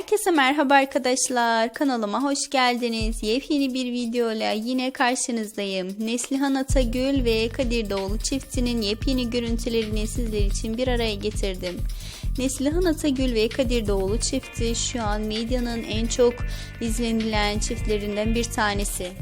Herkese merhaba arkadaşlar. Kanalıma hoş geldiniz. Yepyeni bir videoyla yine karşınızdayım. Neslihan Atagül ve Kadir Doğulu çiftinin yepyeni görüntülerini sizler için bir araya getirdim. Neslihan Atagül ve Kadir Doğulu çifti şu an medyanın en çok izlenilen çiftlerinden bir tanesi.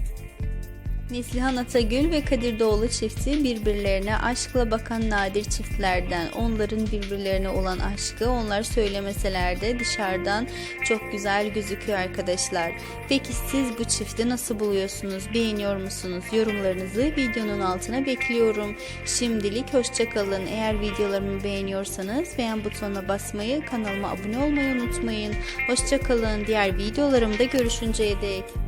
Neslihan Atagül ve Kadir Doğulu çifti birbirlerine aşkla bakan nadir çiftlerden. Onların birbirlerine olan aşkı onlar söylemeseler de dışarıdan çok güzel gözüküyor arkadaşlar. Peki siz bu çifti nasıl buluyorsunuz? Beğeniyor musunuz? Yorumlarınızı videonun altına bekliyorum. Şimdilik hoşçakalın. Eğer videolarımı beğeniyorsanız beğen butonuna basmayı, kanalıma abone olmayı unutmayın. Hoşçakalın. Diğer videolarımda görüşünceye dek.